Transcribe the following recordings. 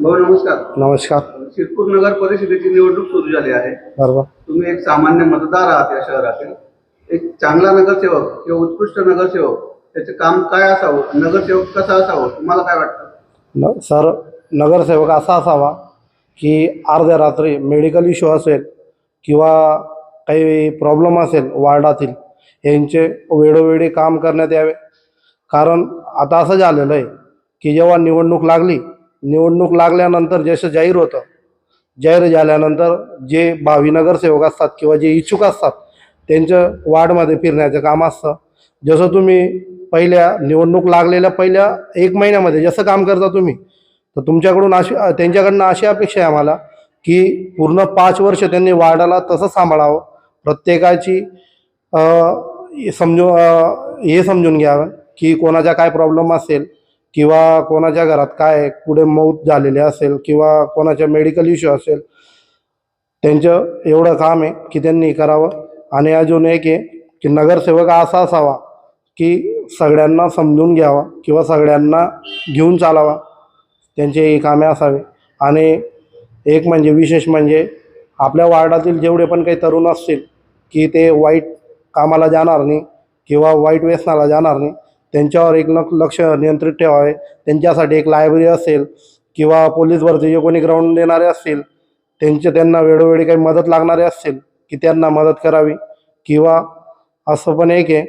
भाऊ नमस्कार. नमस्कार. शिरपूर नगर परिषदेची निवडणूक सुरू झाली आहे. बरोबर. तुम्ही एक सामान्य मतदार आहात या शहरातील. एक चांगला नगरसेवक किंवा उत्कृष्ट नगरसेवक त्याचे काम काय असावं? नगरसेवक कसा असावं? तुम्हाला काय वाटतं? न सर नगरसेवक असा असावा की अर्ध्या रात्री मेडिकल इश्यू असेल किंवा काही प्रॉब्लेम असेल वार्डातील यांचे वेळोवेळी काम करण्यात यावे. कारण आता असं झालेलं आहे की जेव्हा निवडणूक लागली निवडणूक लागल्यानंतर जसं जाहीर होतं जाहीर झाल्यानंतर जे भावी नगरसेवक असतात किंवा जे इच्छुक असतात त्यांचं वार्डमध्ये फिरण्याचं काम असतं. जसं तुम्ही पहिल्या निवडणूक लागलेल्या पहिल्या एक महिन्यामध्ये जसं काम करता तुम्ही तर तुमच्याकडून अशी त्यांच्याकडनं अशी अपेक्षा आहे आम्हाला की पूर्ण पाच वर्ष त्यांनी वार्डाला तसं सांभाळावं. प्रत्येकाची समजू हे समजून घ्यावं की कोणाचा काय प्रॉब्लेम असेल. किंवा कोणाच्या घरात काय पुढे मौत झालेले असेल किंवा कोणाच्या मेडिकल इश्यू असेल त्यांचं एवढं काम आहे की त्यांनी करावं. आणि अजून एक आहे की नगरसेवक असा असावा की सगळ्यांना समजून घ्यावा किंवा सगळ्यांना घेऊन चालावा. त्यांचे कामे असावे. आणि एक म्हणजे विशेष म्हणजे आपल्या वार्डातील जेवढे पण काही तरुण असतील की ते वाईट कामाला जाणार नाही किंवा वाईट व्यसनाला जाणार नाही त्यांच्यावर एक न लक्ष नियंत्रित ठेवावे. त्यांच्यासाठी एक लायब्ररी असेल किंवा पोलीस भरतीचे कोणी ग्राउंड देणारे असतील त्यांचे त्यांना वेळोवेळी काही मदत लागणारे असतील की त्यांना मदत करावी. किंवा असं पण एक आहे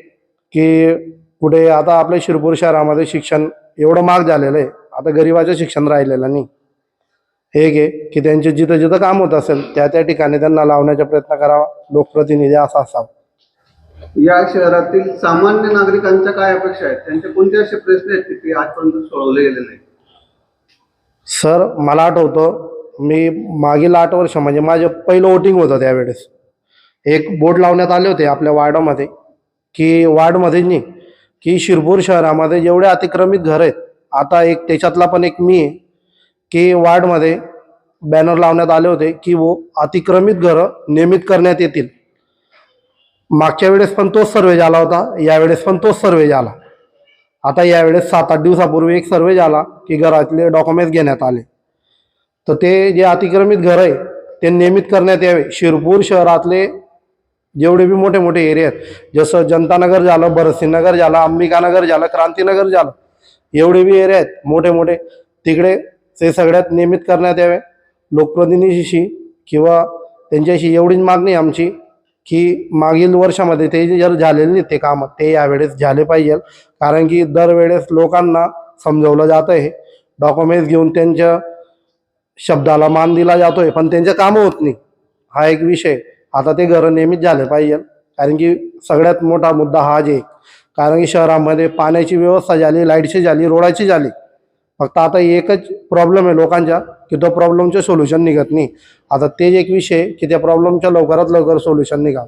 की कुठे आता आपल्या शिरपूर शहरामध्ये शिक्षण एवढं महाग झालेलं आहे. आता गरिबाचं शिक्षण राहिलेलं नाही. एक आहे की त्यांचे जिथं जिथं काम होत असेल त्या त्या ठिकाणी त्यांना लावण्याचा प्रयत्न करावा. लोकप्रतिनिधी असा असावा. या शहरातील सामान्य नागरिकांच्या काय अपेक्षा आहेत? त्यांचे कोणते असे प्रश्न आहेत की ते आजपर्यंत सोडवले गेले नाही सर मला आठवतं मी मागील आठ वर्ष म्हणजे माझं पहिलं वोटिंग होतं त्यावेळेस. एक बोर्ड लावण्यात आले होते आपल्या वार्डामध्ये की वार्डमध्ये नाही की शिरपूर शहरामध्ये जेवढे अतिक्रमित घर आहेत आता एक त्याच्यातला पण एक मी आहे की वार्डमध्ये बॅनर लावण्यात आले होते की वो अतिक्रमित घरं नियमित करण्यात येतील. मागच्या वेळेस पण तोच सर्वे झाला होता यावेळेस पण तोच सर्वे झाला. आता यावेळेस सात आठ दिवसापूर्वी एक सर्वे झाला की घरातले डॉक्युमेंट्स घेण्यात आले. तर ते जे अतिक्रमित घर आहे ते नियमित करण्यात यावे. शिरपूर शहरातले जेवढे बी मोठे मोठे एरिया आहेत जसं जनतानगर झालं भरतसिंगनगर झालं अंबिकानगर झालं क्रांतीनगर झालं एवढे बी एरिया आहेत मोठे मोठे तिकडे ते सगळ्यात नियमित करण्यात यावे. लोकप्रतिनिधीशी किंवा त्यांच्याशी एवढीच मागणी आमची की मागील वर्षामध्ये ते जे जर झालेले नाही ते कामं ते यावेळेस झाले पाहिजे. कारण की दरवेळेस लोकांना समजवलं जातं आहे डॉक्युमेंट्स घेऊन त्यांच्या शब्दाला मान दिला जातोय पण त्यांचं कामं होत नाही. हा एक विषय. आता ते घरं नियमित झाले पाहिजे. कारण की सगळ्यात मोठा मुद्दा हा जे कारण की शहरामध्ये पाण्याची व्यवस्था झाली लाईटची झाली रोडाची झाली. फक्त आता एकच प्रॉब्लेम आहे लोकांच्या. की तो प्रॉब्लेमचे सोल्युशन निघत नाही. आता तेच एक विषय की त्या प्रॉब्लेमच्या लवकरात लवकर सोल्युशन निघावं.